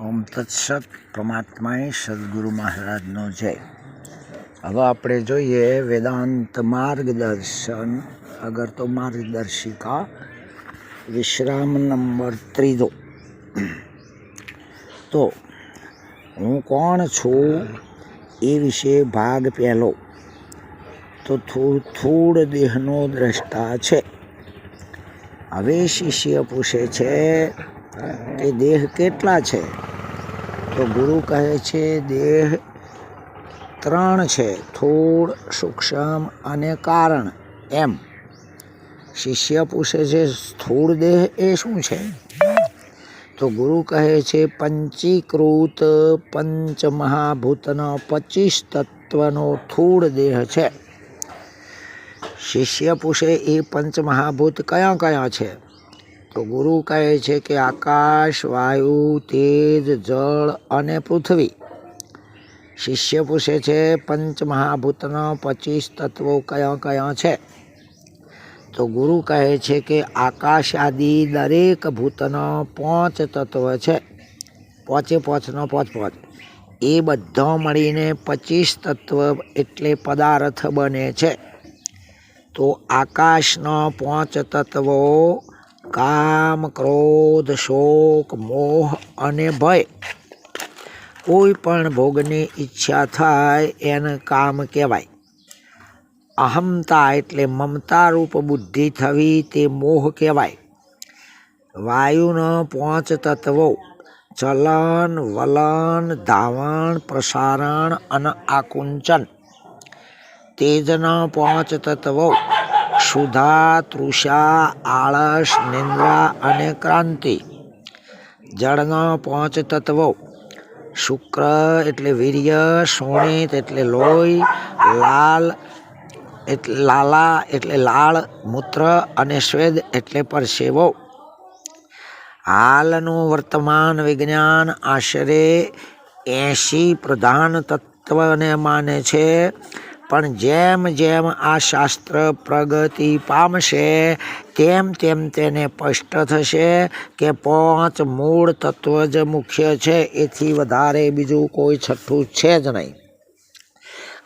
ઓમ તત્સત પરમાત્માએ સદગુરુ મહારાજનો જય. હવે આપણે જોઈએ વેદાંત માર્ગદર્શન, અગર તો માર્ગદર્શિકા, વિશ્રામ નંબર ત્રીજો. તો હું કોણ છું એ વિશે ભાગ પહેલો. તો થૂળ દેહનો દ્રષ્ટા છે. હવે શિષ્ય પૂછે છે કે દેહ કેટલા છે? તો ગુરુ કહે છે, દેહ ત્રણ છે, થોડ, સૂક્ષ્મ અને કારણ. એમ. શિષ્ય પૂછે છે સ્થૂળ દેહ એ શું છે? તો ગુરુ કહે છે, પંચીકૃત પંચમહાભૂતનો પચીસ તત્વનો થૂળ દેહ છે. શિષ્ય પૂછે, એ પંચમહાભૂત કયા કયા છે? તો ગુરુ કહે છે કે આકાશ, વાયુ, તેજ, જળ અને પૃથ્વી. શિષ્ય પૂછે છે, પંચમહાભૂતના પચીસ તત્વો કયા કયા છે? તો ગુરુ કહે છે કે આકાશ આદિ દરેક ભૂતના પાંચ તત્વ છે. પોચે પોચનો પોચ પોચ. એ બધા મળીને પચીસ તત્વ એટલે પદાર્થ બને છે. તો આકાશના પાંચ તત્વો કામ, ક્રોધ, શોક, મોહ અને ભય. કોઈ પણ ભોગની ઈચ્છા થાય એને કામ કહેવાય. અહમતા એટલે મમતા રૂપ બુદ્ધિ થવી તે મોહ કહેવાય. વાયુના પાંચ તત્વો ચલન વલન ધાવણ, પ્રસારણ અને આકુંચન. તેજના પાંચ તત્વો સુધા તૃષા, આળસ, નિંદ્રા અને ક્રાંતિ. જળના પાંચ તત્વો. શુક્ર એટલે વીર્ય સોણિત એટલે લોહી, લાલ એટલે લાલા એટલે લાળ, મૂત્ર અને શ્વેદ એટલે પરસેવો. હાલનું વર્તમાન વિજ્ઞાન આશરે એંશી પ્રધાન તત્વને માને છે. પણ જેમ જેમ આ શાસ્ત્ર પ્રગતિ પામશે, તેમ તેમ તેને સ્પષ્ટ થશે કે પાંચ મૂળ તત્વ જ મુખ્ય છે, એથી વધારે બીજું કોઈ છઠ્ઠું છે જ નહીં.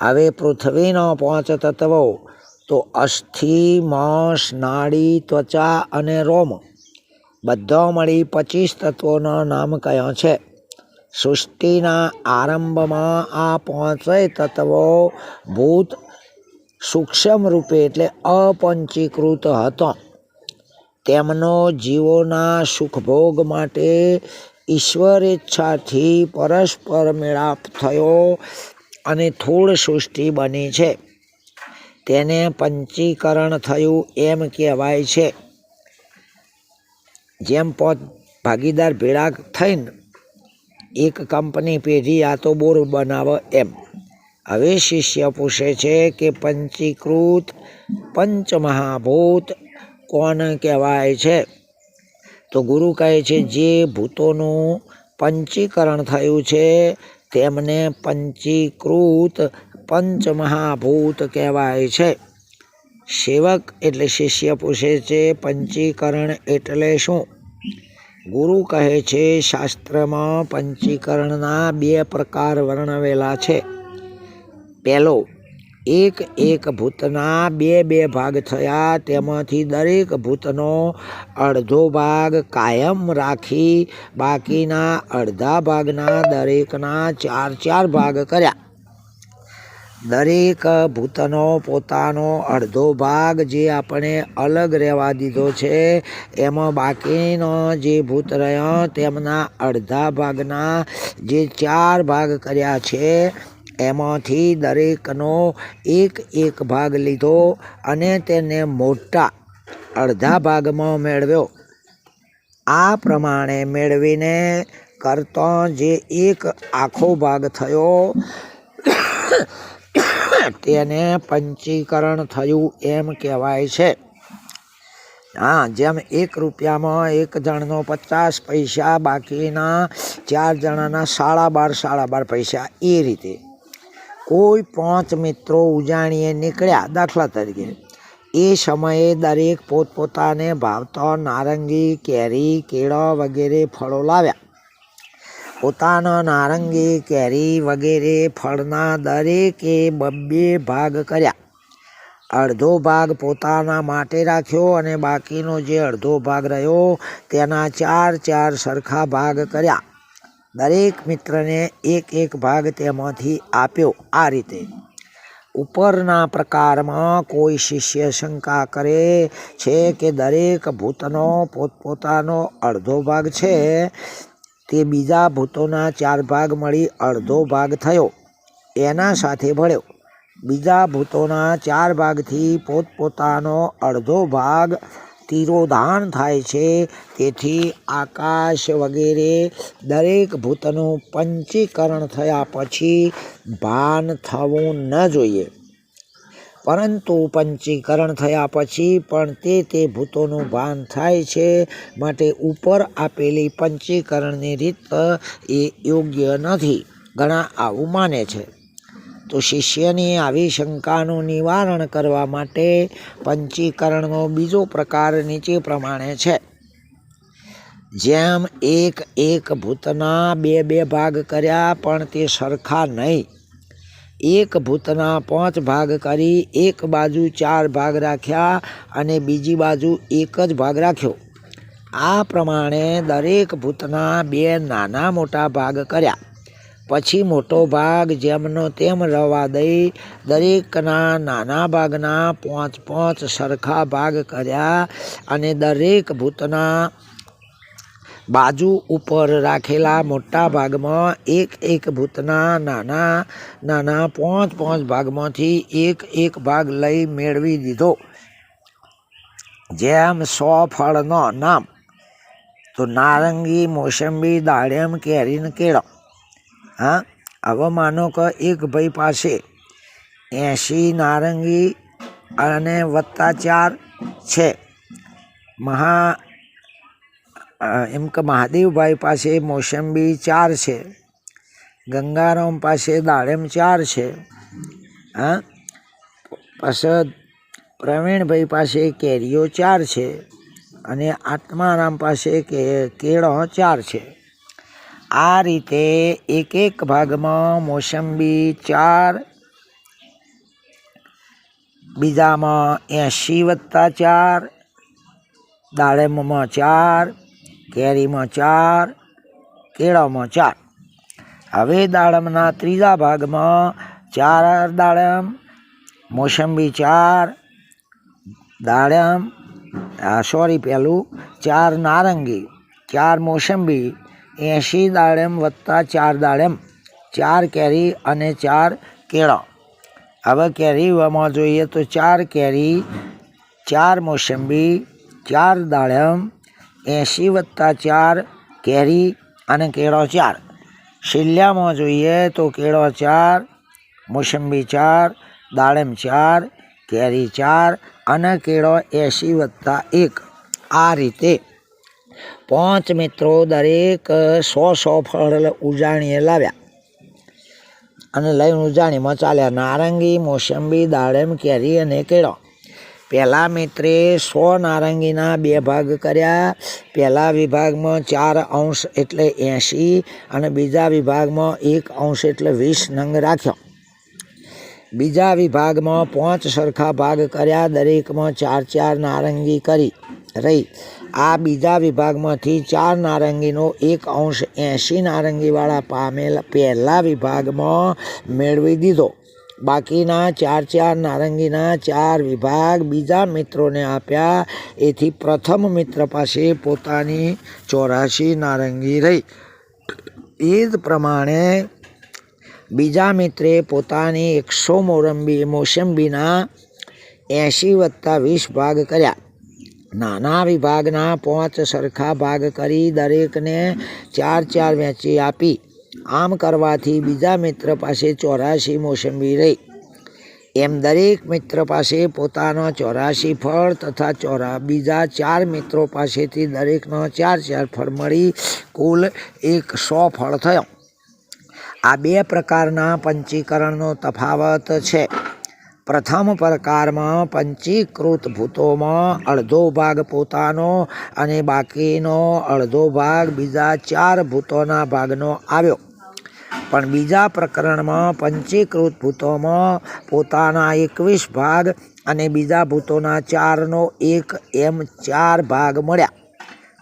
હવે પૃથ્વીનો પાંચ તત્વો, તો અસ્થિ, માંસ, નાડી, ત્વચા અને રોમ. બધા મળી પચીસ તત્વોના નામ કયા છે? સૃષ્ટિના આરંભમાં આ પાંચેય તત્વો ભૂત સૂક્ષ્મ રૂપે એટલે અપંચીકૃત હતો. તેમનો જીવોના સુખભોગ માટે ઈશ્વર ઈચ્છાથી પરસ્પર મેળાપ થયો અને થોડ સૃષ્ટિ બની છે. તેને પંચીકરણ થયું એમ કહેવાય છે. જેમ પોત ભાગીદાર ભેળા થઈને એક કંપની પેઢી આ તો બોર બનાવે એમ. હવે શિષ્ય પૂછે છે કે પંચીકૃત પંચમહાભૂત કોણ કહેવાય છે? તો ગુરુ કહે છે, જે ભૂતોનું પંચીકરણ થયું છે, તેમને પંચીકૃત પંચમહાભૂત કહેવાય છે. સેવક એટલે શિષ્ય પૂછે છે, પંચીકરણ એટલે શું? ગુરુ કહે છે, શાસ્ત્રમાં પંચીકરણના બે પ્રકાર વર્ણવેલા છે. પહેલો, એક એક ભૂતના બે બે ભાગ થયા, તેમાંથી દરેક ભૂતનો અડધો ભાગ કાયમ રાખી, બાકીના અડધા ભાગના દરેકના ચાર ચાર ભાગ કર્યા. દરેક ભૂતનો, પોતાનો અડધો ભાગ જે આપણે અલગ રહેવા દીધો છે, એમાં બાકીનો જે ભૂત રહ્યો, તેમના અડધા ભાગના જે ચાર ભાગ કર્યા છે, એમાંથી દરેકનો એક એક ભાગ લીધો અને તેને મોટા અડધા ભાગમાં મેળવ્યો. આ પ્રમાણે મેળવીને કરતો જે એક આખો ભાગ થયો તેને પંચીકરણ થયું એમ કહેવાય છે. હા, જેમ એક રૂપિયામાં એક જણનો પચાસ પૈસા, બાકીના ચાર જણાના સાડા બાર સાડા બાર પૈસા, એ રીતે. કોઈ પાંચ મિત્રો ઉજાણીએ નીકળ્યા દાખલા તરીકે. એ સમયે દરેક પોતપોતાને ભાવતો નારંગી, કેરી, કેળા વગેરે ફળો લાવ્યા. પોતાના નારંગી કેરી વગેરે ફળના દરેકે બબ્બે ભાગ કર્યા. અડધો ભાગ પોતાના માટે રાખ્યો અને બાકીનો જે અડધો ભાગ રહ્યો તેના ચાર ચાર સરખા ભાગ કર્યા. દરેક મિત્રને એક એક ભાગ તેમાંથી આપ્યો આ રીતે. ઉપરના પ્રકારમાં કોઈ શિષ્ય શંકા કરે છે કે દરેક ભૂતનો પોતપોતાનો અડધો ભાગ છે તે બીજા ભૂતોના ચાર ભાગ મળી અડધો ભાગ થયો. એના સાથે ભળ્યો. બીજા ભૂતોના ચાર ભાગથી પોતપોતાનો અડધો ભાગ તિરોધાન થાય છે. તેથી આકાશ વગેરે દરેક ભૂતનું પંચીકરણ થયા પછી ભાન થવું ન જોઈએ. પરંતુ પંચીકરણ થયા પછી પણ તે તે ભૂતોનું ભાન થાય છે. માટે ઉપર આપેલી પંચીકરણની રીત એ યોગ્ય નથી. ઘણા આવું માને છે. તો શિષ્યની આવી શંકાનું નિવારણ કરવા માટે પંચીકરણનો બીજો પ્રકાર નીચે પ્રમાણે છે. જેમ એક એક ભૂતના બે બે ભાગ કર્યા પણ તે સરખા નહીં. એક ભૂતના પાંચ ભાગ કરી, એક બાજુ ચાર ભાગ રાખ્યા અને બીજી બાજુ એક જ ભાગ રાખ્યો. આ પ્રમાણે દરેક ભૂતના બે નાના મોટા ભાગ કર્યા. પછી મોટો ભાગ જેમનો તેમ રવા દઈ દરેકના નાના ભાગના પાંચ પાંચ સરખા ભાગ કર્યા અને દરેક ભૂતના બાજુ ઉપર રાખેલા મોટા ભાગમાં એક એક ભૂતના નાના નાના પાંચ પાંચ ભાગમાંથી એક એક ભાગ લઈ મેળવી દીધો. જેમ સો ફળનો નામ, તો નારંગી, મોસંબી, દાડમ, કેરીને કેળો. હા હવે માનો કે એક ભાઈ પાસે એંશી નારંગી અને વત્તા ચાર છે. મહા એમ કે મહાદેવભાઈ પાસે મોસંબી ચાર છે. ગંગારામ પાસે દાડેમ ચાર છે. હા? પછી પ્રવીણભાઈ પાસે કેરીઓ ચાર છે અને આત્મારામ પાસે કે, કેળો ચાર છે. આ રીતે એક એક ભાગમાં મોસંબી ચાર, બીજામાં એંશી વત્તા ચાર, દાડમમાં ચાર કેરીમાં ચાર, કેળામાં ચાર. હવે દાડમના ત્રીજા ભાગમાં ચાર દાડમ, મોસંબી ચાર દાડમ સોરી પહેલું ચાર નારંગી, ચાર મોસંબી, એંશી દાડમ વત્તા ચાર દાડમ, ચાર કેરી અને ચાર કેળા. હવે કેરીમાં જોઈએ તો ચાર કેરી, ચાર મોસંબી, ચાર દાડમ એંશી વત્તા ચાર કેરી અને કેળો ચાર. શિલ્યામાં જોઈએ તો કેળો ચાર, મોસંબી ચાર, દાડમ ચાર, કેરી ચાર અને કેળો એંશી વત્તા એક. આ રીતે પાંચ મિત્રો દરેક સો સો ફળ ઉજાણીએ લાવ્યા. અને લઈને ઉજાણીમાં ચાલ્યા. નારંગી, મોસંબી, દાડમ, કેરી અને કેળો. પહેલા મિત્રે સો નારંગીના બે ભાગ કર્યા. પહેલા વિભાગમાં ચાર અંશ એટલે એંશી અને બીજા વિભાગમાં એક અંશ એટલે વીસ નંગ રાખ્યો. બીજા વિભાગમાં પાંચ સરખા ભાગ કર્યા. દરેકમાં ચાર ચાર નારંગી કરી રહી. આ બીજા વિભાગમાંથી ચાર નારંગીનો એક અંશ એંશી નારંગીવાળા પામેલા પહેલા વિભાગમાં મેળવી દીધો. બાકીના ચાર ચાર નારંગીના ચાર વિભાગ બીજા મિત્રોને આપ્યા. એથી પ્રથમ મિત્ર પાસે પોતાની ચોરાશી નારંગી રહી. એ જ પ્રમાણે બીજા મિત્રે પોતાની એકસો મોરંબી, મોસંબીના એંશી વત્તા વીસ ભાગ કર્યા. નાના વિભાગના પાંચ સરખા ભાગ કરી દરેકને ચાર ચાર વેચી આપી. આમ કરવાથી બીજા મિત્ર પાસે ચોરાશી મોસંબી રહી. એમ દરેક મિત્ર પાસે પોતાનો ચોરાશી ફળ તથા ચોરા બીજા ચાર મિત્રો પાસેથી દરેકનો ચાર ચાર ફળ મળી કુલ એક સો ફળ થયો. આ બે પ્રકારના પંચીકરણનો તફાવત છે. પ્રથમ પ્રકારમાં પંચીકૃત ભૂતોમાં અડધો ભાગ પોતાનો અને બાકીનો અડધો ભાગ બીજા ચાર ભૂતોના ભાગનો આવ્યો. પણ બીજા પ્રકરણમાં પંચીકૃત ભૂતોમાં પોતાના એકવીસ ભાગ અને બીજા ભૂતોના ચારનો એક એમ ચાર ભાગ મળ્યા.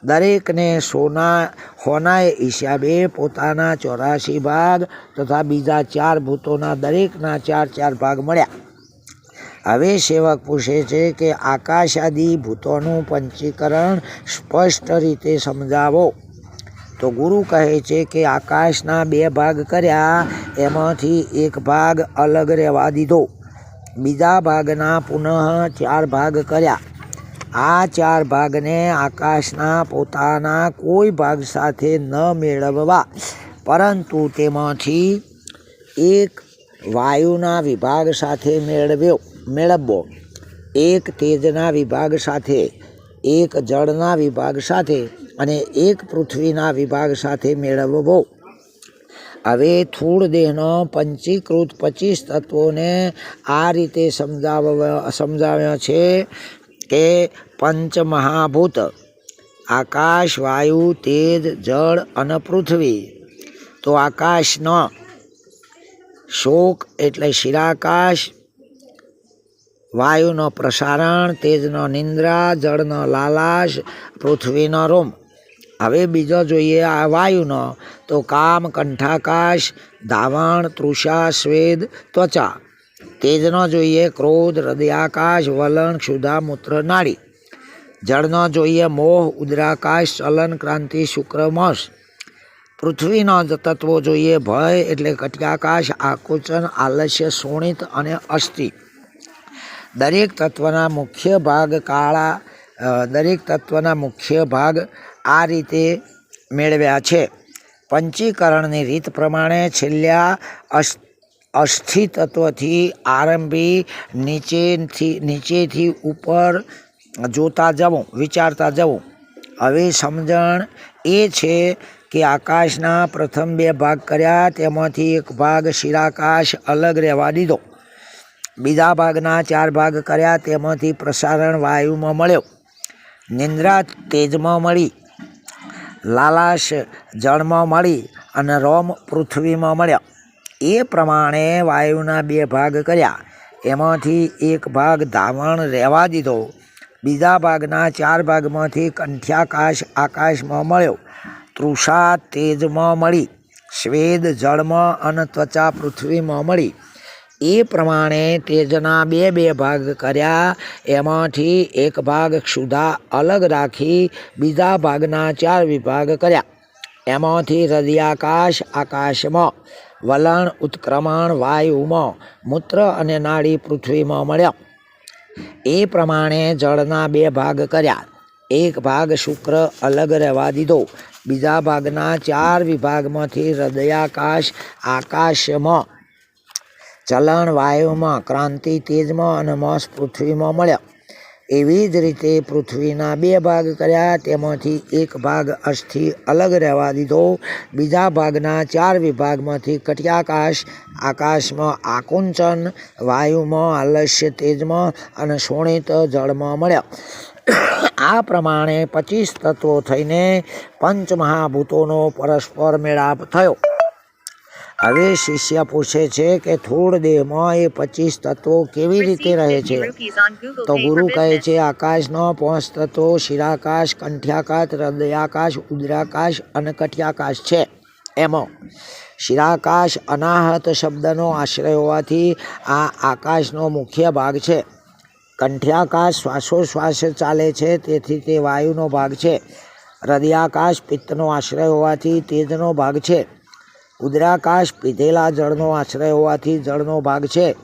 દરેકને સોના, હોનાએ હિસાબે પોતાના ચોરાશી ભાગ તથા બીજા ચાર ભૂતોના દરેકના ચાર ચાર ભાગ મળ્યા. હવે સેવક પૂછે છે કે આકાશાદી ભૂતોનું પંચીકરણ સ્પષ્ટ રીતે સમજાવો. તો ગુરુ કહે છે કે આકાશના બે ભાગ કર્યા, એમાંથી એક ભાગ અલગ રહેવા દીધો. બીજા ભાગના પુનઃ ચાર ભાગ કર્યા. આ ચાર ભાગને આકાશના પોતાના કોઈ ભાગ સાથે ન મેળવવા. પરંતુ તેમાંથી એક વાયુના વિભાગ સાથે મેળવ્યો મેળવવો એક તેજના વિભાગ સાથે, એક જળના વિભાગ સાથે અને એક પૃથ્વીના વિભાગ સાથે મેળવવો હવે થૂળ દેહનો પંચીકૃત પચીસ તત્વોને આ રીતે સમજાવવા, સમજાવ્યો છે કે પંચમહાભૂત, આકાશ, વાયુ, તેજ, જળ અને પૃથ્વી. તો આકાશનો શોક એટલે શિરાકાશ, વાયુનો પ્રસારણ, તેજનો નિંદ્રા, જળનો લાલાશ, પૃથ્વીનો રોમ. હવે બીજો જોઈએ આ વાયુનો, તો કામ, કંઠાકાશ, ધાવણ, તૃષા, સ્વેદ, ત્વચા. તેજનો જોઈએ ક્રોધ, હૃદયાકાશ, વલણ, ક્ષુધા, મૂત્ર, નાડી. જળનો જોઈએ મોહ, ઉદરાકાશ, ચલન, ક્રાંતિ શુક્રમસ પૃથ્વીનો તત્વો જોઈએ. ભય એટલે કટિયાકાશ, આકુચન, આલસ્ય, શોણિત અને અસ્થિ. દરેક તત્વના મુખ્ય ભાગ કાળા દરેક તત્વના મુખ્ય ભાગ આ રીતે મેળવ્યા છે. પંચીકરણની રીત પ્રમાણે છેલ્લા અસ- અસ્થિ તત્વથી આરંભી નીચેથી નીચેથી ઉપર જોતા જવું, વિચારતા જવું. હવે સમજણ એ છે કે આકાશના પ્રથમ બે ભાગ કર્યા, તેમાંથી એક ભાગ શિરાકાશ અલગ રહેવા દીધો. બીજા ભાગના ચાર ભાગ કર્યા, તેમાંથી પ્રસારણ વાયુમાં મળ્યો. નિંદ્રા તેજમાં મળી, લાલાશ જળમાં મળી અને રોમ પૃથ્વીમાં મળ્યા. એ પ્રમાણે વાયુના બે ભાગ કર્યા. એમાંથી એક ભાગ ધાવણ રહેવા દીધો. બીજા ભાગના ચાર ભાગમાંથી કંઠ્યાકાશ આકાશમાં મળ્યો. તૃષા તેજમાં મળી. શ્વેદ જળમાં અને ત્વચા પૃથ્વીમાં મળી. એ પ્રમાણે તેજના બે બે ભાગ કર્યા. એમાંથી એક ભાગ ક્ષુધા અલગ રાખી બીજા ભાગના ચાર વિભાગ કર્યા. એમાંથી હૃદયાકાશ, આકાશમાં, વલણ, ઉત્ક્રમણ, વાયુમાં, મૂત્ર અને નાડી પૃથ્વીમાં મળ્યા. એ પ્રમાણે જળના બે ભાગ કર્યા. એક ભાગ શુક્ર અલગ રહેવા દીધો. બીજા ભાગના ચાર વિભાગમાંથી હૃદયાકાશ, આકાશમાં, ચલણ વાયુમાં, ક્રાંતિ તેજમાં અને મોસ પૃથ્વીમાં મળ્યા. એવી જ રીતે પૃથ્વીના બે ભાગ કર્યા, તેમાંથી એક ભાગ અસ્થિ અલગ રહેવા દીધો. બીજા ભાગના ચાર વિભાગમાંથી કટિયાકાશ, આકાશમાં આકુંચન, વાયુમાં આલસ્ય તેજમાં અને શોણિત જળમાં મળ્યા. આ પ્રમાણે પચીસ તત્વો થઈને પંચમહાભૂતોનો પરસ્પર મેળાપ થયો. હવે શિષ્ય પૂછે છે કે થોડ દેહમાં એ પચીસ તત્વો કેવી રીતે રહે છે? તો ગુરુ કહે છે આકાશનો પાંચ તત્વો શિરાકાશ કંઠ્યાકાશ હૃદયાકાશ ઉદ્રાકાશ અને કઠ્યાકાશ છે. એમાં. શિરાકાશ અનાહત શબ્દનો આશ્રય હોવાથી આ આકાશનો મુખ્ય ભાગ છે. કંઠ્યાકાશ શ્વાસોશ્વાસ ચાલે છે, તેથી તે વાયુનો ભાગ છે. હૃદયાકાશ પિત્તનો આશ્રય હોવાથી તેજનો ભાગ છે. ઉદરાકાશ પીધેલા જળનો આશ્રય હોવાથી જળનો ભાગ છે.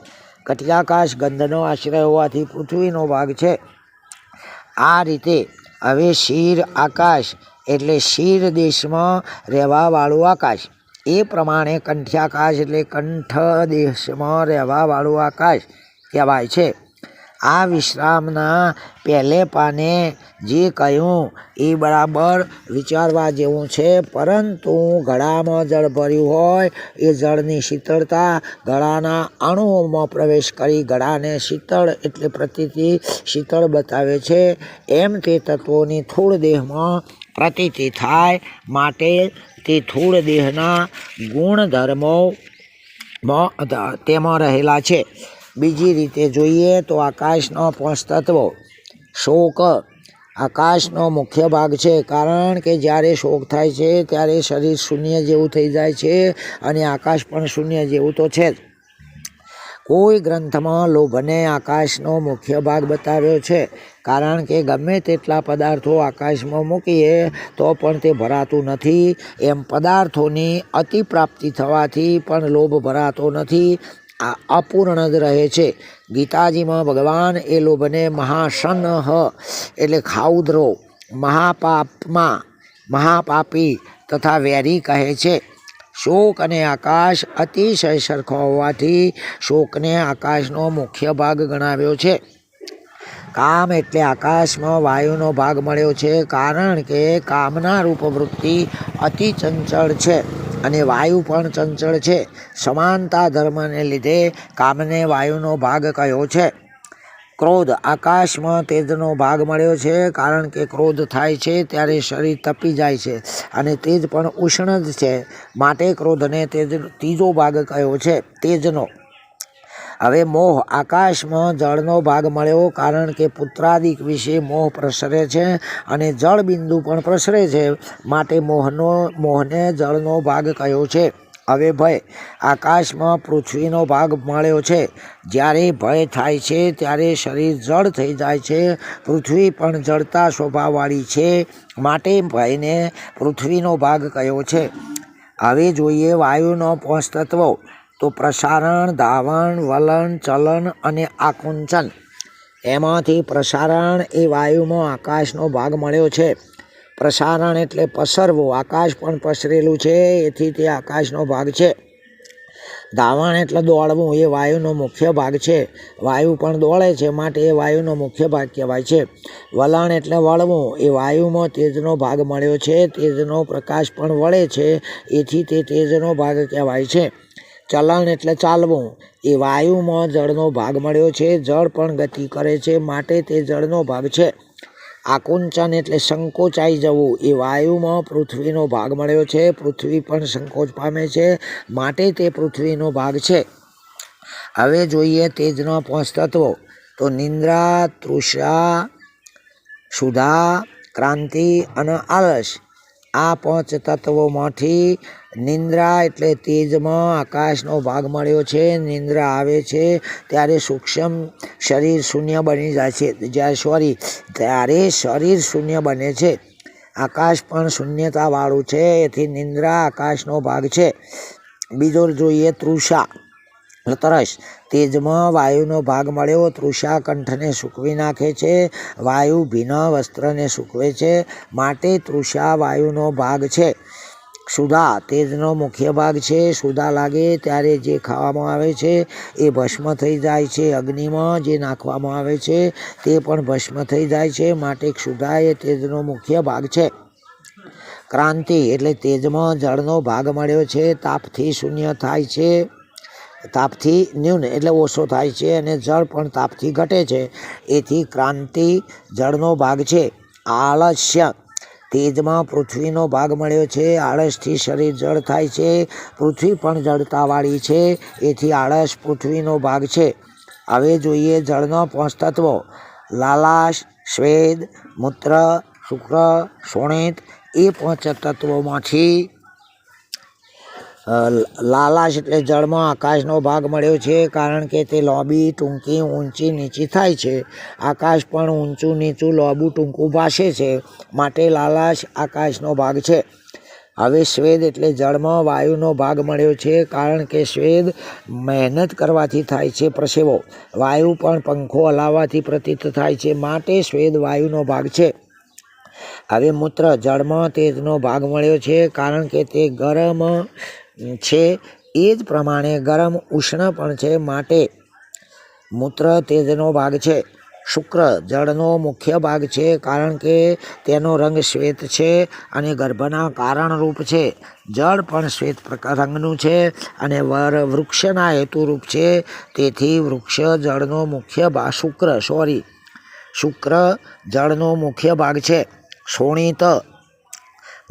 કટિયાકાશ ગંધનો આશ્રય હોવાથી પૃથ્વીનો ભાગ છે. આ રીતે હવે શિર આકાશ એટલે શિર દેશમાં રહેવાવાળું આકાશ. એ પ્રમાણે કંઠ્યાકાશ એટલે કંઠ દેશમાં રહેવાવાળું આકાશ કહેવાય છે. આ વિશ્રામના પહેલે પાને જે કહ્યું, એ બરાબર વિચારવા જેવું છે. પરંતુ ગળામાં જળ ભર્યું હોય, એ જળની શીતળતા ગળાના અણુઓમાં પ્રવેશ કરી ગળાને શીતળ એટલે પ્રતિતિ શીતળ બતાવે છે. એમ તે તત્વોની થોડ દેહમાં પ્રતીતિ થાય માટે તે થોડ દેહના ગુણધર્મો તેમાં રહેલા છે. બીજી રીતે જોઈએ તો આકાશનો પંચતત્વો. શોક. આકાશનો મુખ્ય ભાગ છે, કારણ કે જ્યારે શોક થાય છે, ત્યારે શરીર શૂન્ય જેવું થઈ જાય છે અને આકાશ પણ શૂન્ય જેવું તો છે જ. કોઈ ગ્રંથમાં લોભને આકાશનો મુખ્ય ભાગ બતાવ્યો છે, કારણ કે ગમે તેટલા પદાર્થો આકાશમાં મૂકીએ, તો પણ તે ભરાતું નથી. એમ પદાર્થોની અતિપ્રાપ્તિ થવાથી પણ લોભ ભરાતો નથી. અપૂર્ણ જ રહે છે. ગીતાજીમાં ભગવાન એ લોભને મહાશન એટલે ખાઉદ્રો, મહાપાપમાં, મહાપાપી તથા વેરી કહે છે. શોક અને આકાશ અતિશય સરખો હોવાથી શોકને આકાશનો મુખ્ય ભાગ ગણાવ્યો છે. કામ એટલે આકાશમાં વાયુનો ભાગ મળ્યો છે, કારણ કે કામના રૂપ વૃત્તિ અતિ ચંચળ છે. અને વાયુ પણ ચંચળ છે. સમાનતા ધર્મને લીધે કામને વાયુનો ભાગ કહ્યો છે? ક્રોધ. આકાશમાં તેજનો ભાગ મળ્યો છે, કારણ કે ક્રોધ થાય છે ત્યારે શરીર તપી જાય છે અને તેજ પણ ઉષ્ણ જ છે. માટે ક્રોધને તેજ, ત્રીજો ભાગ કયો છે? તેજનો. હવે મોહ આકાશમાં જળનો ભાગ મળ્યો કારણ કે પુત્રાદિક વિશે મોહ પ્રસરે છે અને જળ બિંદુ પણ પ્રસરે છે. માટે મોહનો, મોહને જળનો ભાગ કયો છે? હવે ભય. આકાશમાં પૃથ્વીનો ભાગ મળ્યો છે. જ્યારે ભય થાય છે, ત્યારે શરીર જળ થઈ જાય છે. પૃથ્વી પણ જળતા સ્વભાવવાળી છે. માટે ભયને પૃથ્વીનો ભાગ કયો છે? હવે જોઈએ વાયુનો પોષ તત્વો. તો પ્રસારણ ધાવણ વલણ ચલન અને આકુંચન. એમાંથી પ્રસારણ એ વાયુમાં આકાશનો ભાગ મળ્યો છે. પ્રસારણ એટલે પસરવું. આકાશ પણ પસરેલું છે. એથી તે આકાશનો ભાગ છે. ધાવણ એટલે દોડવું. એ વાયુનો મુખ્ય ભાગ છે. વાયુ પણ દોડે છે. માટે એ વાયુનો મુખ્ય ભાગ કહેવાય છે. વલણ એટલે વળવું. એ વાયુમાં તેજનો ભાગ મળ્યો છે. તેજનો પ્રકાશ પણ વળે છે. એથી તે તેજનો ભાગ કહેવાય છે. ચલણ એટલે ચાલવું. એ વાયુમાં જળનો ભાગ મળ્યો છે. જળ પણ ગતિ કરે છે. માટે તે જળનો ભાગ છે. આકુંચન એટલે સંકોચાઈ જવું. એ વાયુમાં પૃથ્વીનો ભાગ મળ્યો છે. પૃથ્વી પણ સંકોચ પામે છે. માટે તે પૃથ્વીનો ભાગ છે. હવે જોઈએ તેજના પાંચ તત્વો. તો નિંદ્રા, તૃષા, સુધા, ક્રાંતિ અને આળસ. આ પાંચ તત્વોમાંથી નિંદ્રા એટલે તેજમાં આકાશનો ભાગ મળ્યો છે, નિંદ્રા આવે છે, ત્યારે સૂક્ષ્મ શરીર શૂન્ય બની જાય છે. જ્યારે સોરી, ત્યારે શરીર શૂન્ય બને છે. આકાશ પણ શૂન્યતાવાળું છે, એથી નિંદ્રા આકાશનો ભાગ છે. બીજો જોઈએ તૃષા. તરસ તેજમાં વાયુનો ભાગ મળ્યો તૃષા કંઠને સૂકવી નાખે છે, વાયુ ભીના વસ્ત્રને સૂકવે છે, માટે તૃષા વાયુનો ભાગ છે. સુધા તેજનો મુખ્ય ભાગ છે, સુધા લાગે ત્યારે જે ખાવામાં આવે છે એ ભસ્મ થઈ જાય છે, અગ્નિમાં જે નાખવામાં આવે છે તે પણ ભસ્મ થઈ જાય છે, માટે સુધા એ તેજનો મુખ્ય ભાગ છે. ક્રાંતિ એટલે તેજમાં જળનો ભાગ મળ્યો છે, તાપથી શૂન્ય થાય છે. તાપથી ન્યૂન, એટલે ઓછો થાય છે અને જળ પણ તાપથી ઘટે છે. એથી ક્રાંતિ જળનો ભાગ છે. આળસ્ય. તેજમાં પૃથ્વીનો ભાગ મળ્યો છે. આળસથી શરીર જળ થાય છે. પૃથ્વી પણ જળતાવાળી છે. એથી આળસ પૃથ્વીનો ભાગ છે. હવે જોઈએ જળનો પાંચ તત્વો લાલાશ, શ્વેદ, મૂત્ર, શુક્ર સોણિત એ પાંચ તત્વોમાંથી લાલાશ એટલે જળમાં આકાશનો ભાગ મળ્યો છે કારણ કે તે લોબી, ટૂંકી, ઊંચી, નીચી થાય છે. આકાશ પણ ઊંચું, નીચું, લોબું, ટૂંકું ભાસે છે. માટે લાલાશ આકાશનો ભાગ છે. હવે શ્વેદ એટલે જળમાં વાયુનો ભાગ મળ્યો છે કારણ કે શ્વેદ મહેનત કરવાથી થાય છે પ્રસેવો. વાયુ પણ પંખો હલાવવાથી પ્રતીત થાય છે. માટે શ્વેદ વાયુનો ભાગ છે. હવે મૂત્ર, જળમાં તેજનો ભાગ મળ્યો છે કારણ કે તે ગરમ છે. એ જ પ્રમાણે ગરમ ઉષ્ણ પણ છે માટે મૂત્ર તેજનો ભાગ છે. શુક્ર જળનો મુખ્ય ભાગ છે કારણ કે તેનો રંગ શ્વેત છે અને ગર્ભના કારણરૂપ છે. જળ પણ શ્વેત રંગનું છે અને વર વૃક્ષના હેતુરૂપ છે. તેથી વૃક્ષ જળનો મુખ્ય ભાગ શુક્ર, સોરી, શુક્ર જળનો મુખ્ય ભાગ છે. શોણિત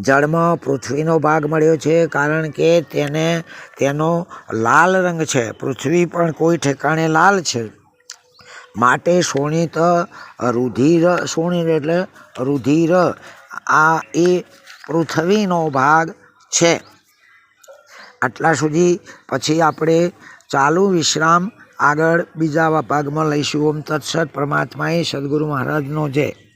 જળમાં પૃથ્વીનો ભાગ મળ્યો છે કારણ કે તેને, તેનો લાલ રંગ છે. પૃથ્વી પણ કોઈ ઠેકાણે લાલ છે. માટે શોણિત રુધિર, શોણિત એટલે રુધિર, આ એ પૃથ્વીનો ભાગ છે. આટલા સુધી પછી આપણે ચાલુ વિશ્રામ આગળ બીજા ભાગમાં લઈશું. ઓમ તત્સત પરમાત્માએ સદગુરુ મહારાજનો જય.